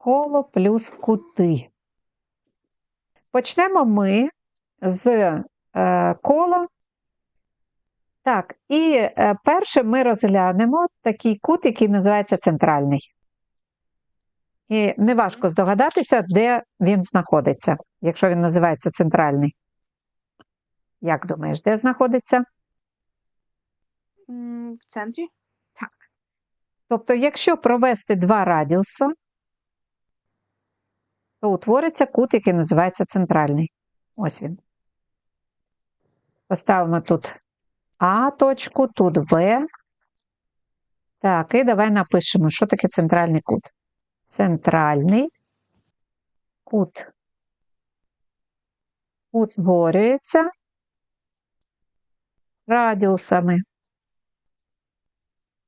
Коло плюс кути. Почнемо ми з е, кола. Так, і е, перше ми розглянемо такий кут, який називається центральний. І неважко здогадатися, де він знаходиться, якщо він називається центральний. Як думаєш, де знаходиться? В центрі. Так. Тобто, якщо провести два радіуси, то утвориться кут, який називається центральний. Ось він. Поставимо тут А точку, тут Б. Так, і давай напишемо, що таке центральний кут. Центральний кут утворюється радіусами.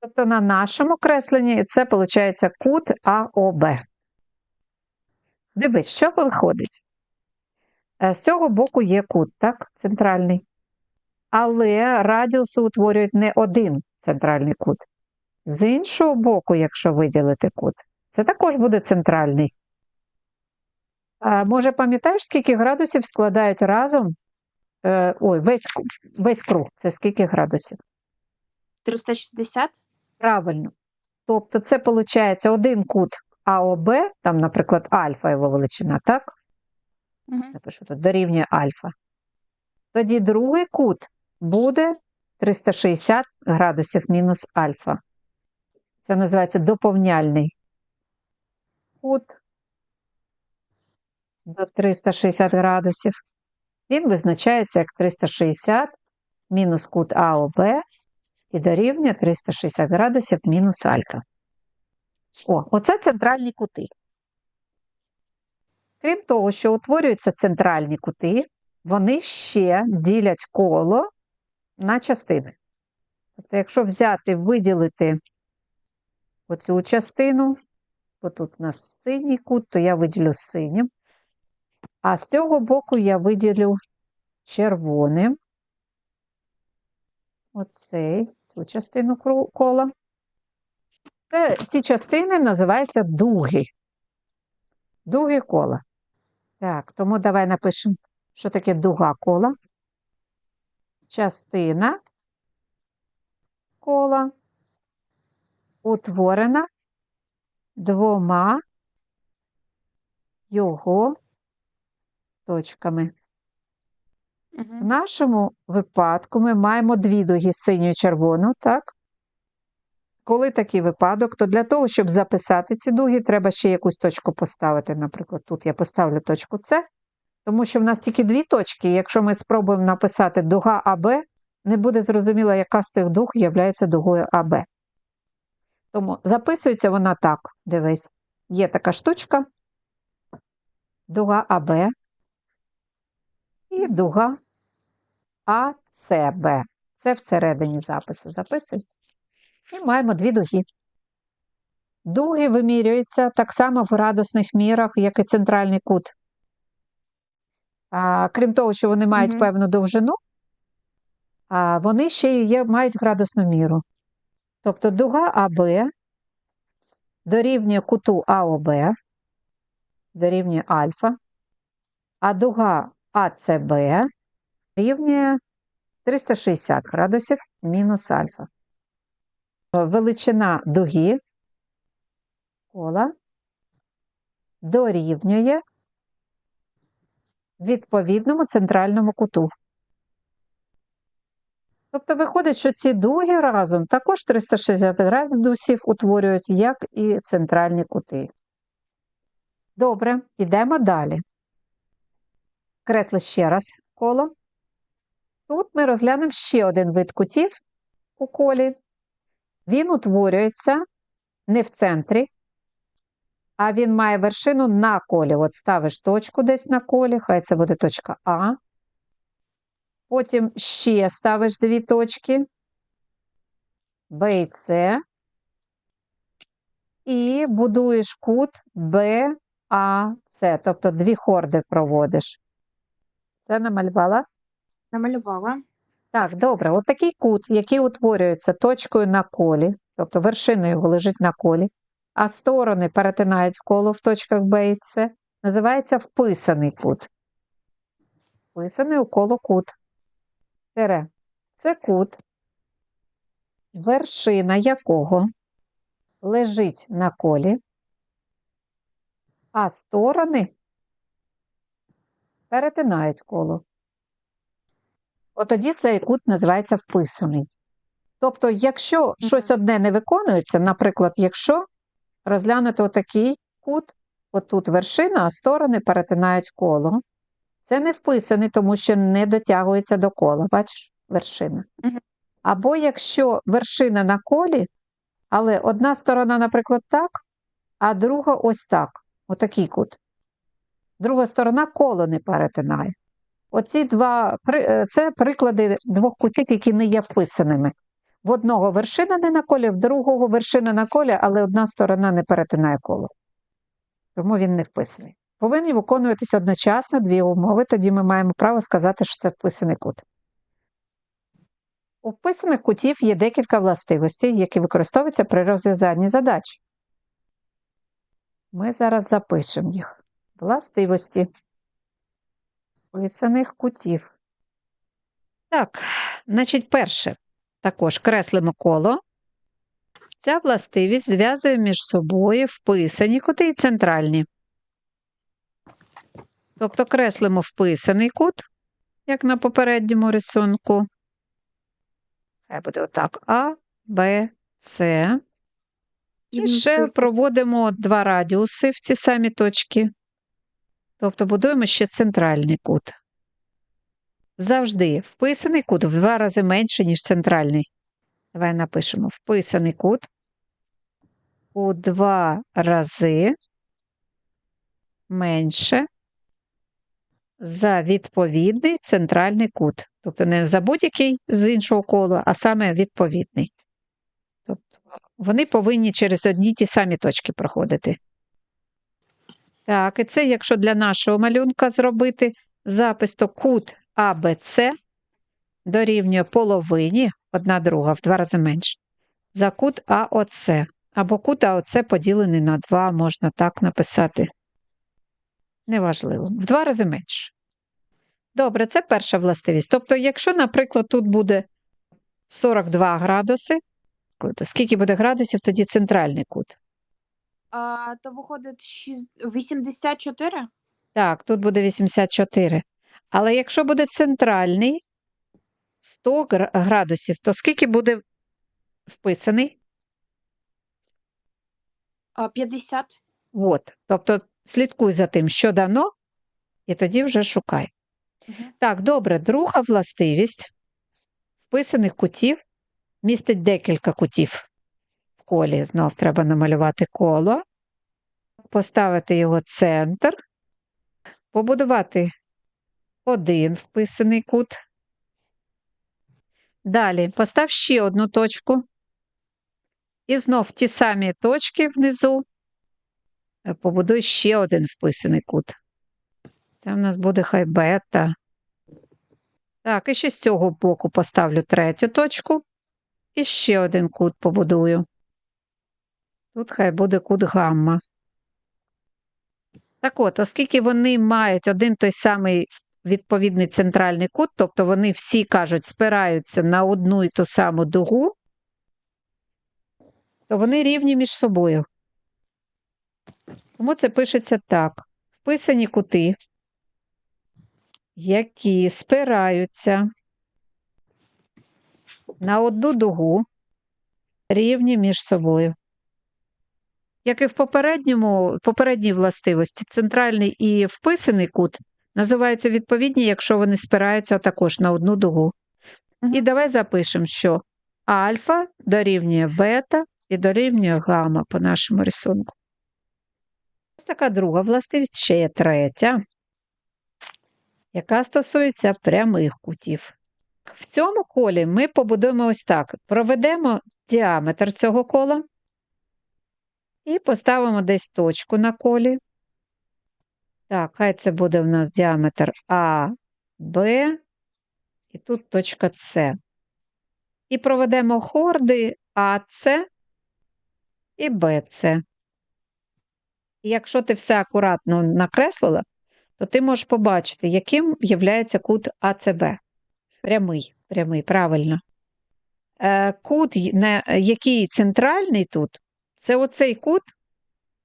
Тобто на нашому кресленні це виходить кут АОБ. Дивись, що виходить. Е, З цього боку є кут, так, центральний. Але радіуси утворюють не один центральний кут. З іншого боку, якщо виділити кут, це також буде центральний. А, може, пам'ятаєш, скільки градусів складають разом? Е, ой, весь, весь круг. Це скільки градусів? 360. Правильно. Тобто це виходить один кут АОБ, там, наприклад, альфа його величина, так? Мгм. Напишу тут дорівнює альфа. Тоді другий кут буде 360 градусів мінус альфа. Це називається доповняльний кут до 360 градусів. Він визначається як 360 мінус кут АОБ і дорівнює 360 градусів мінус альфа. О, оце центральні кути. Крім того, що утворюються центральні кути, вони ще ділять коло на частини. Тобто, якщо взяти, виділити оцю частину, бо тут у нас синій кут, то я виділю синім. А з цього боку я виділю червоним. Оцей, цю частину кола. Це, ці частини називаються дуги. Дуги кола. Так, тому давай напишемо, що таке дуга кола. Частина кола утворена двома його точками. В нашому випадку ми маємо дві дуги синю і червону, так? Коли такий випадок, то для того, щоб записати ці дуги, треба ще якусь точку поставити. Наприклад, тут я поставлю точку С, тому що в нас тільки дві точки, і якщо ми спробуємо написати дуга АБ, не буде зрозуміло, яка з цих дуг є дугою АБ. Тому записується вона так, дивись, є така штучка, дуга АБ і дуга АЦБ. Це всередині запису записується. І маємо дві дуги. Дуги вимірюються так само в градусних мірах, як і центральний кут. А, крім того, що вони мають Мгм. певну довжину, а вони ще й є, мають градусну міру. Тобто дуга АБ дорівнює куту АОБ, дорівнює альфа, а дуга АЦБ рівнює 360 градусів мінус альфа. Величина дуги кола дорівнює відповідному центральному куту. Тобто виходить, що ці дуги разом також 360 градусів утворюють, як і центральні кути. Добре, йдемо далі. Кресло ще раз коло. Тут ми розглянемо ще один вид кутів у колі. Він утворюється не в центрі, а він має вершину на колі. От ставиш точку десь на колі, хай це буде точка А. Потім ще ставиш дві точки Б і С. І будуєш кут БАЦ, тобто дві хорди проводиш. Це намалювала? Намалювала. Так, добре. От такий кут, який утворюється точкою на колі, тобто вершиною його лежить на колі, а сторони перетинають коло в точках Б і С, називається вписаний кут. Вписаний у коло кут. Тере. Це кут, вершина якого лежить на колі, а сторони перетинають коло. От тоді цей кут називається вписаний. Тобто, якщо щось одне не виконується, наприклад, якщо розглянути отакий кут, отут вершина, а сторони перетинають коло, це не вписаний, тому що не дотягується до кола, бачиш, вершина. Або якщо вершина на колі, але одна сторона, наприклад, так, а друга ось так, отакий кут. Друга сторона коло не перетинає. Оці два е, це приклади двох кутів, які не є вписаними. В одного вершина не на колі, в другого вершина на колі, але одна сторона не перетинає коло. Тому він не вписаний. Повинні виконуватись одночасно дві умови, тоді ми маємо право сказати, що це вписаний кут. У вписаних кутів є декілька властивостей, які використовуються при розв'язанні задач. Ми зараз запишемо їх. Властивості вписаних кутів. Так, значить, перше, також креслимо коло. Ця властивість зв'язує між собою вписані кути і центральні. Тобто креслимо вписаний кут, як на попередньому рисунку. Хай буде отак А, Б, С. І ще проводимо два радіуси в ці самі точки. Тобто будуємо ще центральний кут. Завжди вписаний кут в два рази менше, ніж центральний. Давай напишемо вписаний кут у два рази менше за відповідний центральний кут. Тобто не за будь-який з іншого кола, а саме відповідний. Тобто вони повинні через одні ті самі точки проходити. Так, і це, якщо для нашого малюнка зробити запис, то кут АБЦ дорівнює половині, одна друга, в два рази менше, за кут АОЦ. Або кут АОЦ поділений на 2, можна так написати. Неважливо, в два рази менше. Добре, це перша властивість. Тобто, якщо, наприклад, тут буде 42 градуси, то скільки буде градусів, тоді центральний кут. А, то виходить шість- 84? Так, тут буде 84. Але якщо буде центральний 100 гра- градусів, то скільки буде вписаний? А, 50? От. Тобто слідкуй за тим, що дано, і тоді вже шукай. Мгм. Так, добре, друга властивість вписаних кутів містить декілька кутів колі. Знов треба намалювати коло, поставити його центр, побудувати один вписаний кут. Далі постав ще одну точку. І знов ті самі точки внизу побудуй ще один вписаний кут. Це в нас буде хай бета. Так, і ще з цього боку поставлю третю точку. І ще один кут побудую. Тут хай буде кут гамма. Так от, оскільки вони мають один той самий відповідний центральний кут, тобто вони всі кажуть, спираються на одну і ту саму дугу, то вони рівні між собою. Тому це пишеться так: вписані кути, які спираються на одну дугу, рівні між собою. Як і в попередньому, попередній властивості, центральний і вписаний кут називаються відповідні, якщо вони спираються також на одну дугу. І давай запишемо, що альфа дорівнює бета і дорівнює гамма по нашому рисунку. Ось така друга властивість, ще є третя, яка стосується прямих кутів. В цьому колі ми побудуємо ось так: проведемо діаметр цього кола і поставимо десь точку на колі. Так, хай це буде в нас діаметр А, Б, і тут точка С. І проведемо хорди АС і БЦ. І якщо ти все акуратно накреслила, то ти можеш побачити, яким є кут АЦБ. Прямий, прямий, правильно. Е, Кут, який центральний тут, це оцей кут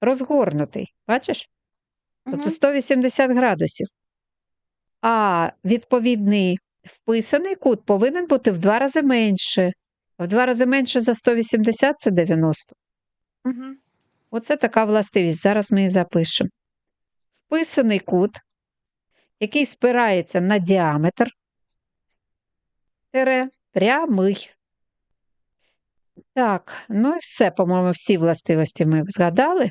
розгорнутий. Бачиш? Тобто Мгм. 180 градусів. А відповідний вписаний кут повинен бути в два рази менше. В два рази менше за 180 це 90. Мгм. Оце така властивість. Зараз ми її запишемо. Вписаний кут, який спирається на діаметр, тире прямий. Так, ну і все, по-моєму, всі властивості ми згадали.